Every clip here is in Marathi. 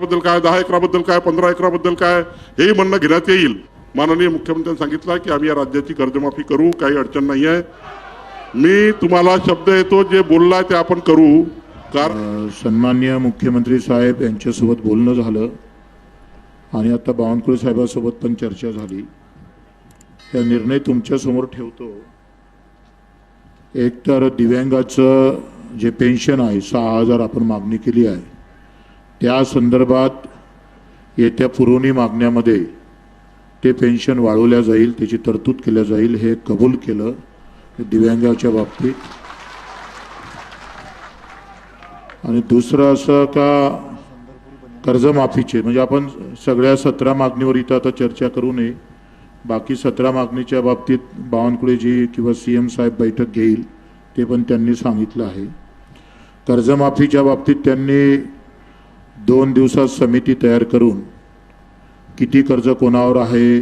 बद्दल काय दहा एकराबद्दल काय पंधरा एकराबद्दल काय हेही म्हणणं घेण्यात येईल. माननीय मुख्यमंत्र्यांनी सांगितलं की आम्ही या राज्याची कर्जमाफी करू काही अडचण नाही आहे. मी तुम्हाला शब्द येतो जे बोललाय ते आपण करू. कारण सन्मान्य मुख्यमंत्री साहेब यांच्यासोबत बोलणं झालं. आणि आता बावनकुळे साहेबांसोबत पण चर्चा झाली. त्या निर्णय तुमच्यासमोर ठेवतो. एक तर दिव्यांगाचं जे पेन्शन आहे सहा हजार आपण मागणी केली आहे. त्या संदर्भात येत्या पुरवणी मागण्यामध्ये ते पेन्शन वाढवल्या जाईल त्याची तरतूद केल्या जाईल हे कबूल केलं दिव्यांगाच्या बाबतीत. आणि दुसरं असं का कर्जमाफीचे म्हणजे आपण सगळ्या सतरा मागणीवर इथं आता चर्चा करू नये. बाकी सतरा मागणीच्या बाबतीत बावनकुळेजी किंवा सी एम साहेब बैठक घेईल ते पण त्यांनी सांगितलं आहे. कर्जमाफीच्या बाबतीत त्यांनी दोन दिवसात समिती तयार करून किती कर्ज कोणावर आहे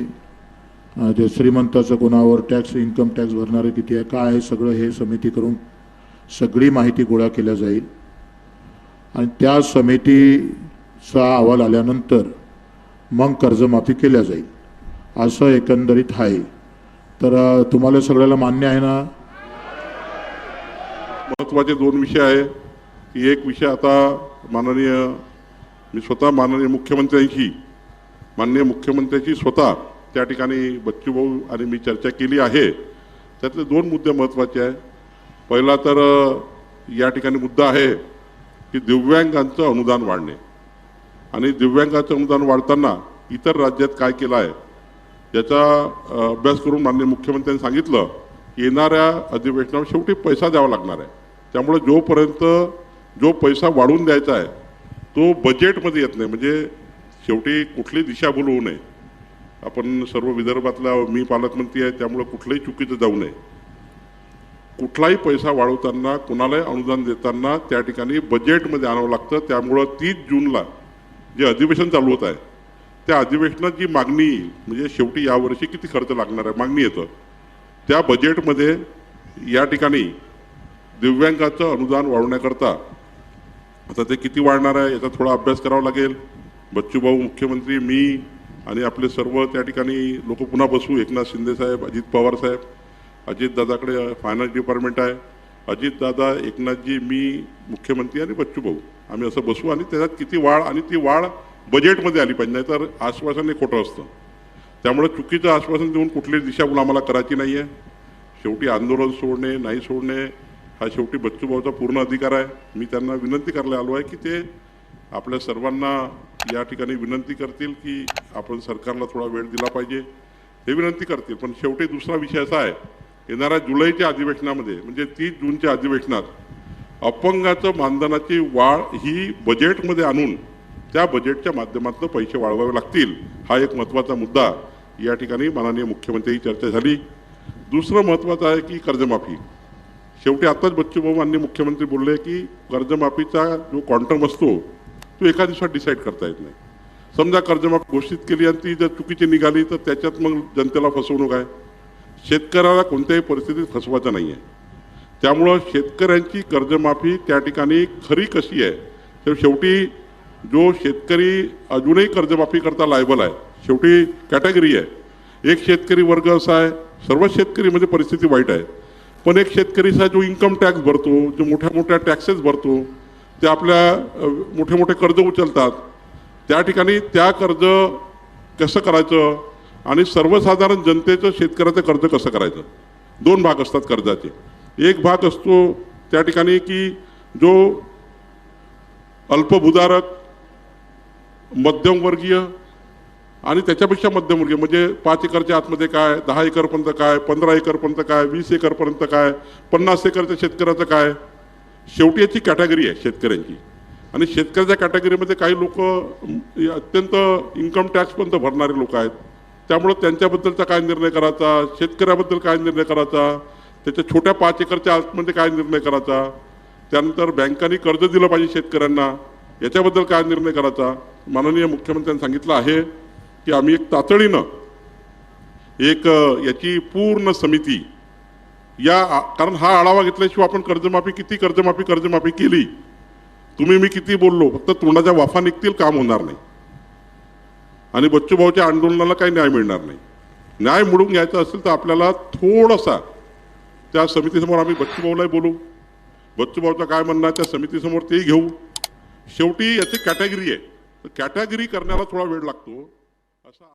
जे श्रीमंताचं कोणावर टॅक्स इन्कम टॅक्स भरणारे किती आहे काय आहे सगळं हे समिती करून सगळी माहिती गोळा केल्या जाईल. आणि त्या समितीचा अहवाल आल्यानंतर मग कर्जमाफी केल्या जाईल. असं एकंदरीत आहे. तर तुम्हाला सगळ्याला मान्य आहे ना? महत्त्वाचे दोन विषय आहे एक विषय आता माननीय मी स्वतः माननीय मुख्यमंत्र्यांशी माननीय मुख्यमंत्र्यांशी स्वतः त्या ठिकाणी बच्चूभाऊ आणि मी चर्चा केली आहे. त्यातले दोन मुद्दे महत्त्वाचे आहे पहिला तर या ठिकाणी मुद्दा आहे की दिव्यांगांचं अनुदान वाढणे. आणि दिव्यांगाचं अनुदान वाढताना इतर राज्यात काय केलं आहे याचा अभ्यास करून माननीय मुख्यमंत्र्यांनी सांगितलं की येणाऱ्या अधिवेशनावर शेवटी पैसा द्यावा लागणार आहे. त्यामुळे जोपर्यंत जो पैसा वाढवून द्यायचा आहे तो बजेटमध्ये येत नाही. म्हणजे शेवटी कुठली दिशा होऊ नये. आपण सर्व विदर्भातला मी पालकमंत्री आहे त्यामुळं कुठलंही चुकीचं जाऊ नये. कुठलाही पैसा वाढवताना कुणालाही अनुदान देताना त्या ठिकाणी बजेटमध्ये आणावं लागतं. त्यामुळं तीस जूनला जे अधिवेशन चालू होत आहे त्या अधिवेशनात जी मागणी येईल म्हणजे शेवटी यावर्षी किती खर्च लागणार आहे मागणी येतं. त्या बजेटमध्ये या ठिकाणी दिव्यांगाचं अनुदान वाढवण्याकरता आता ते किती वाढणार आहे याचा थोडा अभ्यास करावा लागेल. बच्चूभाऊ मुख्यमंत्री मी आणि आपले सर्व त्या ठिकाणी लोक पुन्हा बसू. एकनाथ शिंदे साहेब अजित पवार साहेब अजितदादाकडे फायनान्स डिपार्टमेंट आहे. अजितदादा एकनाथजी मी मुख्यमंत्री आणि बच्चूभाऊ आम्ही असं बसू आणि त्याच्यात किती वाढ आणि ती वाढ बजेटमध्ये आली पाहिजे नाहीतर आश्वासन हे खोटं असतं. त्यामुळे चुकीचं आश्वासन देऊन कुठली दिशाभूल आम्हाला करायची नाही आहे शेवटी आंदोलन सोडणे नाही सोडणे हा शेवटी बच्चूभाऊचा पूर्ण अधिकार आहे. मी त्यांना विनंती करायला आलो आहे की ते आपल्या सर्वांना या ठिकाणी विनंती करतील की आपण सरकारला थोडा वेळ दिला पाहिजे. हे विनंती करतील पण शेवटी दुसरा विषय असा आहे येणाऱ्या जुलैच्या अधिवेशनामध्ये म्हणजे तीस जूनच्या अधिवेशनात अपंगाचं मानधनाची वाढ ही बजेटमध्ये आणून त्या बजेटच्या माध्यमातून पैसे वाढवावे लागतील हा एक महत्त्वाचा मुद्दा. या ठिकाणी माननीय मुख्यमंत्री चर्चा झाली. दुसरं महत्त्वाचं आहे की कर्जमाफी. शेवटी आताच बच्चूभाऊ माननीय मुख्यमंत्री बोलले की कर्जमाफीचा जो क्वांटम असतो तो एका दिवसात डिसाईड करता येत नाही. समजा कर्जमाफी घोषित केली आणि ती जर चुकीची निघाली तर त्याच्यात मग जनतेला फसवणूक आहे. शेतकऱ्याला कोणत्याही परिस्थितीत फसवायचं नाही आहे त्यामुळं शेतकऱ्यांची कर्जमाफी त्या ठिकाणी खरी कशी आहे तर शेवटी जो शेतकरी अजूनही कर्जमाफी करता लायबल आहे शेवटी कॅटेगरी आहे. एक शेतकरी वर्ग असा आहे सर्व म्हणजे परिस्थिती वाईट आहे. पण एक शेतकरीचा जो इन्कम टॅक्स भरतो जो मोठ्या मोठ्या टॅक्सेस भरतो ते आपल्या मोठे मोठे कर्ज उचलतात त्या ठिकाणी त्या कर्ज कसं करायचं आणि सर्वसाधारण जनतेचं शेतकऱ्याचं कर्ज कसं करायचं? दोन भाग असतात कर्जाचे. एक भाग असतो त्या ठिकाणी की जो अल्पभूधारक मध्यमवर्गीय आणि त्याच्यापेक्षा मध्यमवर्गीय म्हणजे पाच एकरच्या आतमध्ये काय दहा एकरपर्यंत काय पंधरा एकरपर्यंत काय वीस एकरपर्यंत काय पन्नास एकरच्या शेतकऱ्याचं काय? शेवटी याची कॅटेगरी आहे शेतकऱ्यांची. आणि शेतकऱ्याच्या कॅटेगरीमध्ये काही लोक अत्यंत इन्कम टॅक्सपर्यंत भरणारे लोक आहेत. त्यामुळं त्यांच्याबद्दलचा काय निर्णय करायचा? शेतकऱ्याबद्दल काय निर्णय करायचा? त्याच्या छोट्या पाच एकरच्या आतमध्ये काय निर्णय करायचा? त्यानंतर बँकांनी कर्ज दिलं पाहिजे शेतकऱ्यांना याच्याबद्दल काय निर्णय करायचा? माननीय मुख्यमंत्र्यांनी सांगितलं आहे. की आम्ही एक तातडीनं एक याची पूर्ण समिती या कारण हा आढावा घेतल्याशिवाय आपण कर्जमाफी किती कर्जमाफी कर्जमाफी केली? तुम्ही मी किती बोललो? फक्त तोंडाच्या वाफा निघतील काम होणार नाही. आणि बच्चूभाऊच्या आंदोलनाला काही न्याय मिळणार नाही. न्याय मिळवून घ्यायचा असेल तर आपल्याला थोडासा त्या समितीसमोर आम्ही बच्चूभाऊलाही बोलू. बच्चूभाऊचं काय म्हणणार त्या समितीसमोर तेही घेऊ. शेवटी याची कॅटेगरी आहे. तर कॅटेगरी करण्याला थोडा वेळ लागतो. असा